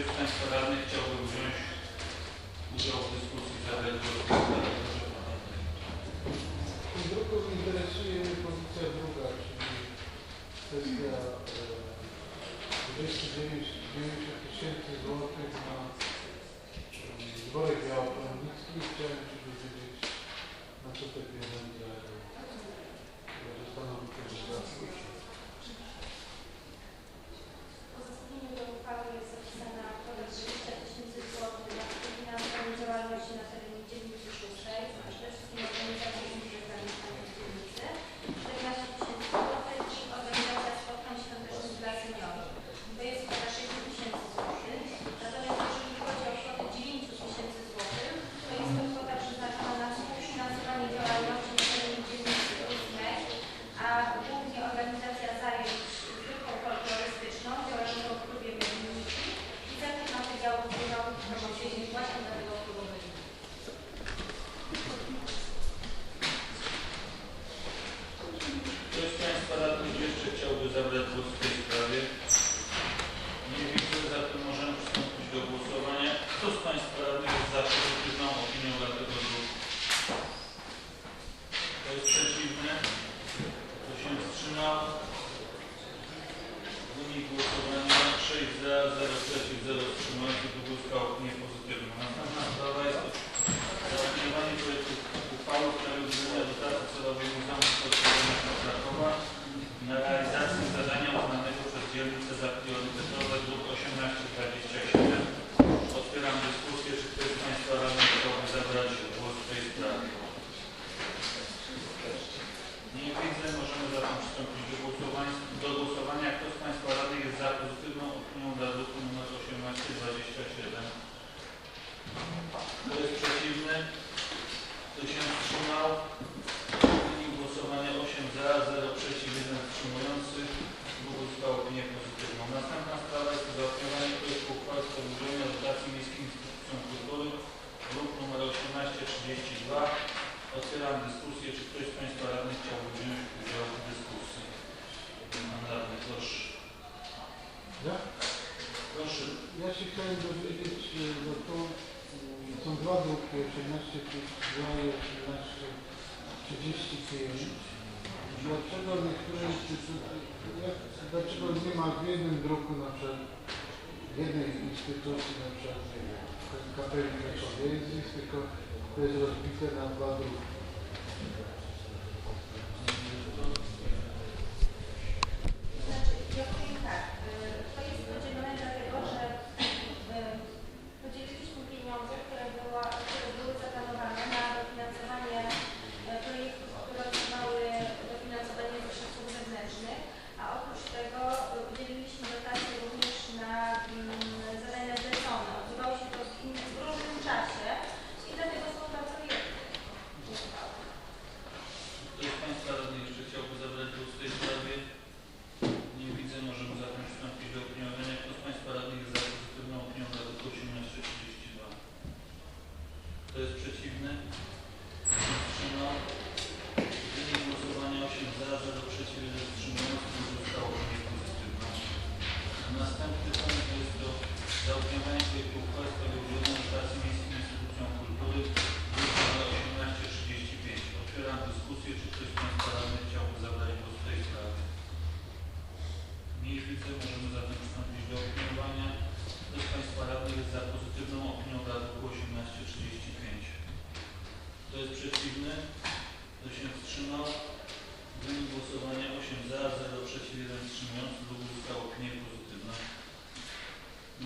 ktoś z Państwa radnych chciałby wziąć udział w dyskusji w sprawie? Druku interesuje mnie pozycja druga, czyli kwestia e, 290 tysięcy złotych na e, zborek białopolnicki. Chciałem się dowiedzieć, na co te pieniądze e, zostaną wykorzystane. Druk uzyskał opinię pozytywną. Następna sprawa jest to zaopiniowanie projektu uchwały w sprawie dotacji miejskim instytucjom kultury. Druk nr 1832. Otwieram dyskusję. Czy ktoś z Państwa radnych chciałby wziąć udział w dyskusji? Pan radny, proszę. Ja? Proszę. Ja się chciałem dowiedzieć, e, bo tu mm, są dwa druki, 1832 i 1835. Dlaczego niektóre instytucje, dlaczego nie ma w jednym druku na przykład, jednej instytucji na przykład nie wiem, kapeli tylko to jest rozbite na dwa druki. Znaczy, ja powiem tak, y, to jest podzielone dlatego, że y, podzieliliśmy pieniądze, które, była, które były zaplanowane na dofinansowanie y, projektów, które otrzymały dofinansowanie ze środków zewnętrznych, a oprócz tego y, udzieliliśmy dotacji również na mm, zadania zlecone. Odbywało się to w, innym, w różnym czasie i dlatego są dwa projekty. Ktoś z Państwa radnych jeszcze chciałby zabrać głos w tej sprawie? Nie widzę. Możemy zatem przystąpić do opiniowania. Kto z Państwa radnych jest za pozytywną opinią dla druku 1832? Kto jest przeciwny? Kto się wstrzymał? Wynik głosowania 8 za, 0 przeciw, 1 wstrzymujący. Druk uzyskał opinię pozytywną. Następny punkt to jest to zaopiniowanie projektu uchwały w sprawie udzielenia dotacji miejskim instytucjom kultury. Druk nr 1835. Otwieram dyskusję. Czy ktoś z Państwa radnych chciałby zabrać głos w tej sprawie? Widzę. Możemy zatem przystąpić do opiniowania. Kto z Państwa radnych jest za pozytywną opinią dla druku 1835? Kto jest przeciwny? Kto się wstrzymał? Wynik głosowania 8 za, 0 przeciw, 1 wstrzymujący. Druk uzyskał opinię pozytywną.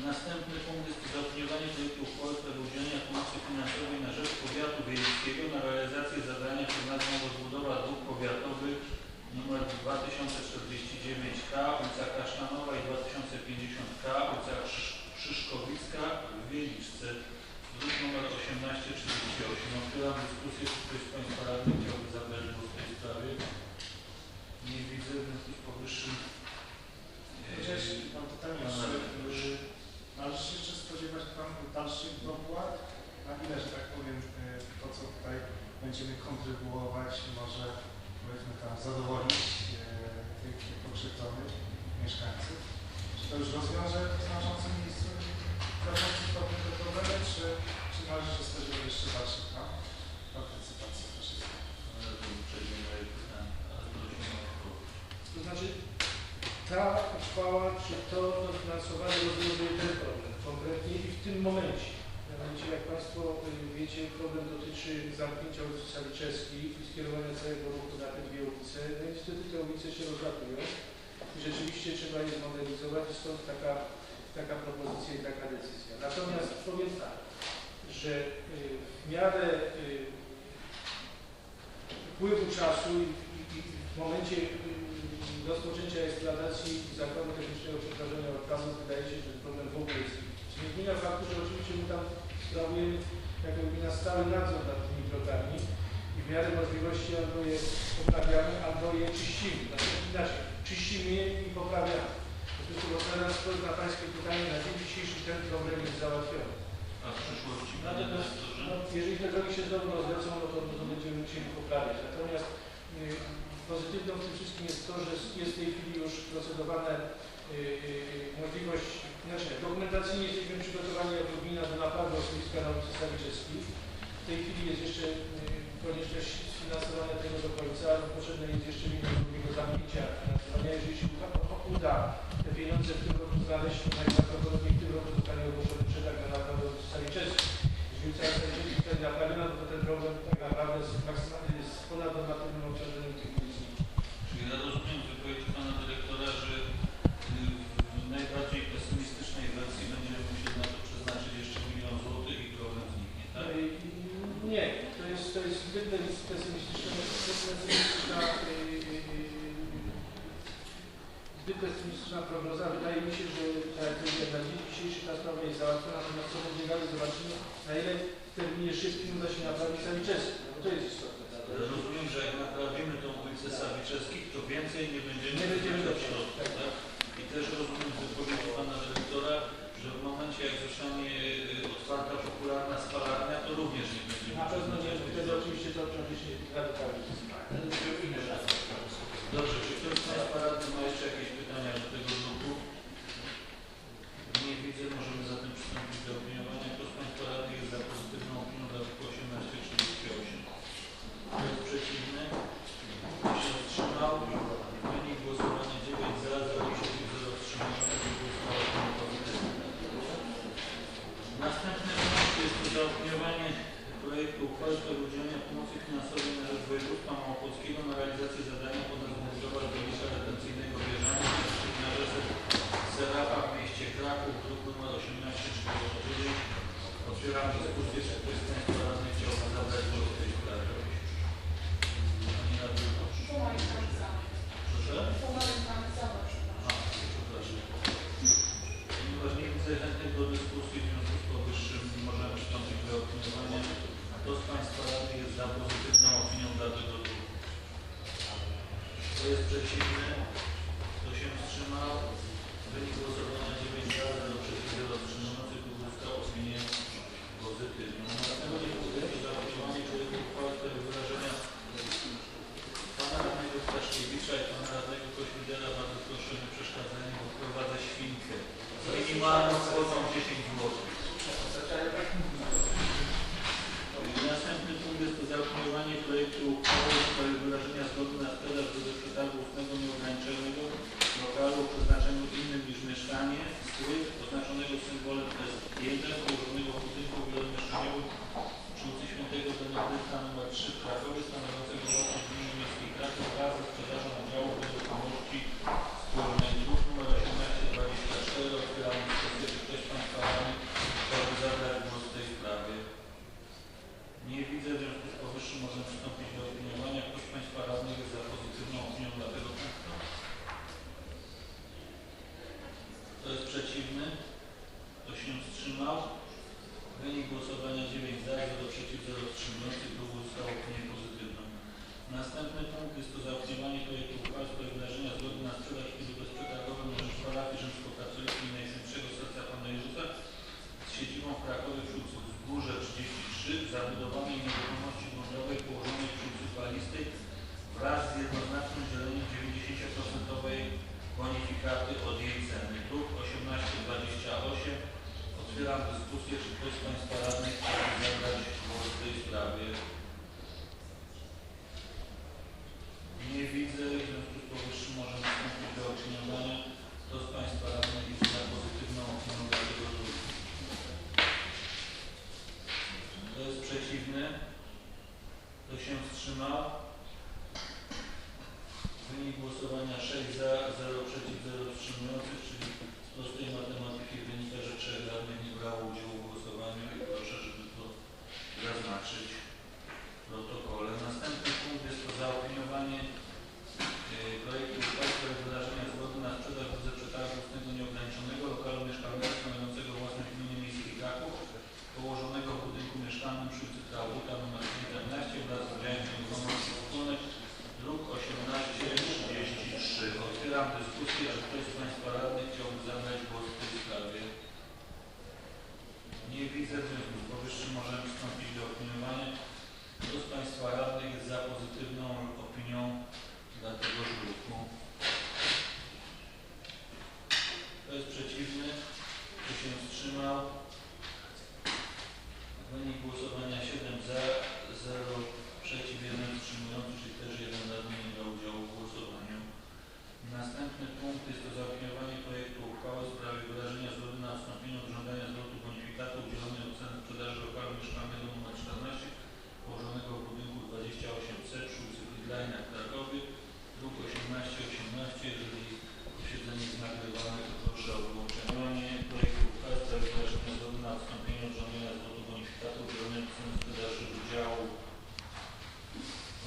Następny punkt jest zaopiniowanie projektu uchwały w sprawie udzielenia pomocy finansowej na rzecz powiatu wiejskiego na realizację zadania pod nazwą rozbudowa dróg powiatowych 2049K, ulica Kasztanowa i 2050K, ulica Krzyżkowicka w Wieliczce. Druk nr 1838. Otwieram dyskusję, czy ktoś z Państwa radnych chciałby zabrać głos w tej sprawie. Nie widzę, w związku z powyższym... Cześć, mam pytanie, y, należy się jeszcze spodziewać Pan dalszych dopłat na ile, że tak powiem, e, to co tutaj będziemy kontrybuować może powiedzmy tam zadowolić e, tych pokrzywdzonych mieszkańców. Czy to już rozwiąże w znaczącym miejscu znaczący stopniu te problemy, czy, czy należy się też jeszcze dalszych tam partycypacji wszystkich? To znaczy ta uchwała, czy to dofinansowanie rozwiązuje ten problem konkretnie i w tym momencie. Jak Państwo y, wiecie, problem dotyczy zamknięcia ulicy Saliczewskiej i skierowania całego ruchu na te dwie ulice. No i niestety te ulice się rozlatują i rzeczywiście trzeba je zmodernizować stąd taka, taka propozycja i taka decyzja. Natomiast powiem tak, że y, w miarę y, upływu czasu i, w momencie y, rozpoczęcia eksploatacji zakładu technicznego przetwarzania odpadów wydaje się, że problem w ogóle jest. Nie zmienia faktu, że oczywiście my tam sprawujemy jako gmina stały nadzór nad tymi drogami i w miarę możliwości albo je poprawiamy, albo je czyścimy. Znaczy inaczej, czyścimy je i poprawiamy. W związku z tym odpowiedź na Pańskie pytanie na dzień dzisiejszy ten problem jest załatwiony. A w przyszłości, Natomiast no, jeżeli te drogi się znowu rozlecą, no to, to będziemy musieli poprawiać. Natomiast y, pozytywną w tym wszystkim jest to, że jest w tej chwili już procedowane y, y, możliwość, znaczy nie, dokumentacyjnie jesteśmy przygotowani jako gmina do naprawy na ulicy Stawiczewskiej. W tej chwili jest jeszcze y, konieczność sfinansowania tego do końca, no, potrzebne jest jeszcze drugiego zamknięcia finansowania. Jeżeli się uda, te pieniądze w tym roku znaleźć, to najprawdopodobniej w tym roku zostanie ogłoszony przetarg na naprawę ulicy Stawiczewskiej. Jeżeli ulica Stawiczewskiej zostanie naprawiona, to ten problem tak naprawdę z, maksymalnie- z ponadnormatywnym obciążeniem tych ulic zniknie. Czyli ja rozumiem z wypowiedzi pana dyrektora, że y, w najbardziej pesymistycznej wersji będziemy musieli na to przeznaczyć jeszcze milion złotych i problem zniknie, tak? Ej, Nie, to jest, to jest zbyt pesymistyczna, pesymistyczna, yy, zbyt pesymistyczna prognoza. Wydaje mi się, że tak jak na dzień dzisiejszy ta sprawa jest załatwiona, natomiast co będzie dalej, zobaczymy, na ile w terminie szybkim uda się naprawić Saliczewski, no to jest istotne. Ale rozumiem, że jak naprawimy tą ulicę Sawiczewskich, to więcej nie będziemy Nie będziemy wydawać robić. środków, tak? I też rozumiem z wypowiedzi pana dyrektora, że w momencie jak zostanie y, otwarta popularna spalarnia, to również nie będziemy Na pewno nie, wtedy oczywiście to oczywiście się radykalnie. Dobrze, czy ktoś z Państwa radnych ma jeszcze jakieś pytania do tego druku? Nie widzę, możemy zatem przystąpić do opiniowania. Kto z Państwa radnych jest za pozytywną opinią dla artykułu 1838? Kto jest przeciwny? Kto się wstrzymał? Wynik głosowania 9 za, 0 przeciw, 0 wstrzymanych. Głosowało opinią pozytywną. Następny punkt jest to zaopiniowanie projektu uchwały w sprawie udzielenia pomocy finansowej na rzecz województwa małopolskiego na realizację zadania pod nazwą budowa zbiornika retencyjnego wieżania na rzece Serapa w mieście Kraków, druk nr 1849. Otwieram dyskusję, z głos w tej sprawie. Pani proszę. A. Ponieważ nie widzę chętnych do dyskusji, w związku z powyższym możemy przystąpić do opiniowania. Kto z Państwa jest za pozytywną opinią dla tego druku? Kto jest przeciwny? Kto się wstrzymał? Wynik głosowania protokole. Następny punkt jest to zaopiniowanie yy, projektu uchwały w sprawie wyrażenia zgody na sprzedaż w przetargu ustnego nieograniczonego lokalu mieszkalnego stanowiącego własność gminy miejskiej Kraków położonego w budynku mieszkalnym przy ulicy Trałuta nr 14 wraz z udziałem nieruchomości wspólnych druk 1833. Otwieram dyskusję, czy ktoś z Państwa radnych chciałby zabrać głos w tej sprawie. Nie widzę, w związku z powyższym możemy przystąpić do opiniowania. Kto z Państwa radnych jest za pozytywną opinią dla tegoż druku? Kto jest przeciwny? Kto się wstrzymał? Wynik głosowania 7 za, 0 przeciw, 1 wstrzymujący, czyli też jeden radny nie brał udziału w głosowaniu. Następny punkt jest to zaopiniowanie projektu uchwały w sprawie wyrażenia zgody na wstąpienie od żądania zwrotu bonifikatu udzielonej od ceny sprzedaży lokalu mieszkalnego nr 14 położonego w budynku 28C przy ulicy Fridlina w Krakowie. Druk 1818. Jeżeli posiedzenie jest nagrywane, to proszę o wyłączenie projektu uchwały w sprawie wyrażenia zgody na wstąpienie od żądania zwrotu bonifikatu udzielonej od ceny sprzedaży udziału.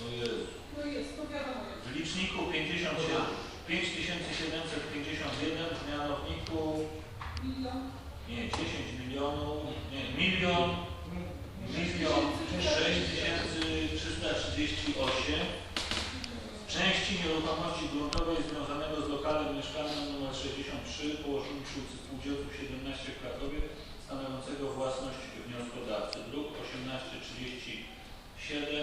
O Jezu. No jest, to wiadomo jest. W liczniku 57, 5751, w mianowniku nie, 10 milionów, nie, milion, milion 6338 części nieruchomości gruntowej związanego z lokalem mieszkalnym nr 63 położonym przy ulicy Spółdzielców 17 w Krakowie stanowiącego własność wnioskodawcy. Druk 1837.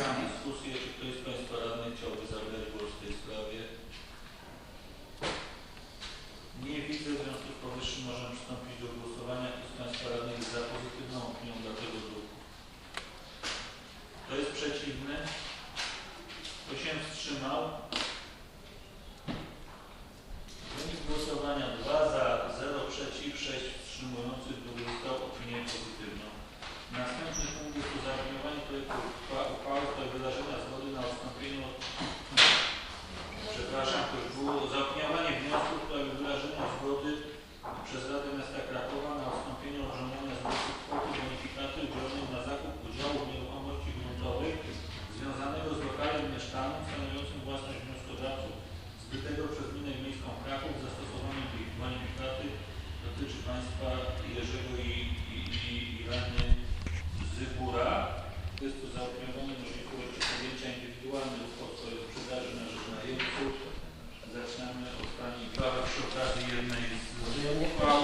Dyskusję, czy ktoś z Państwa radnych chciałby zabrać głos w tej sprawie. Nie widzę, w związku z powyższym możemy przystąpić do głosowania. Kto z Państwa radnych jest za pozytywną opinią dla tego druku? Kto jest przeciwny? Kto się wstrzymał? Wynik głosowania 2 za, 0 przeciw, 6 wstrzymujących, który dostał opinię pozytywną. Następny punkt jest to zaopiniowanie projektu uchwa- uchwały w sprawie wyrażenia zgody na odstąpienie od Przepraszam, to już było zaopiniowanie wniosku w sprawie wyrażenia zgody przez Radę Miasta Krakowa na odstąpienie od żądania zwrotu kwoty bonifikaty udzielonej na zakup udziału w nieruchomości gruntowej związanego z lokalem mieszkalnym stanowiącym własność wnioskodawców zbytego przez Gminę Miejską Kraków z zastosowaniem tej bonifikaty dotyczy Państwa Jerzego i, i, i, i Rany Zybura. Jest to zaopiniowanie możliwości podjęcia indywidualnych uchwał w sprawie sprzedaży na rzecz najemców. Zaczynamy od Pani Paweł przy okazji jednej z uchwał.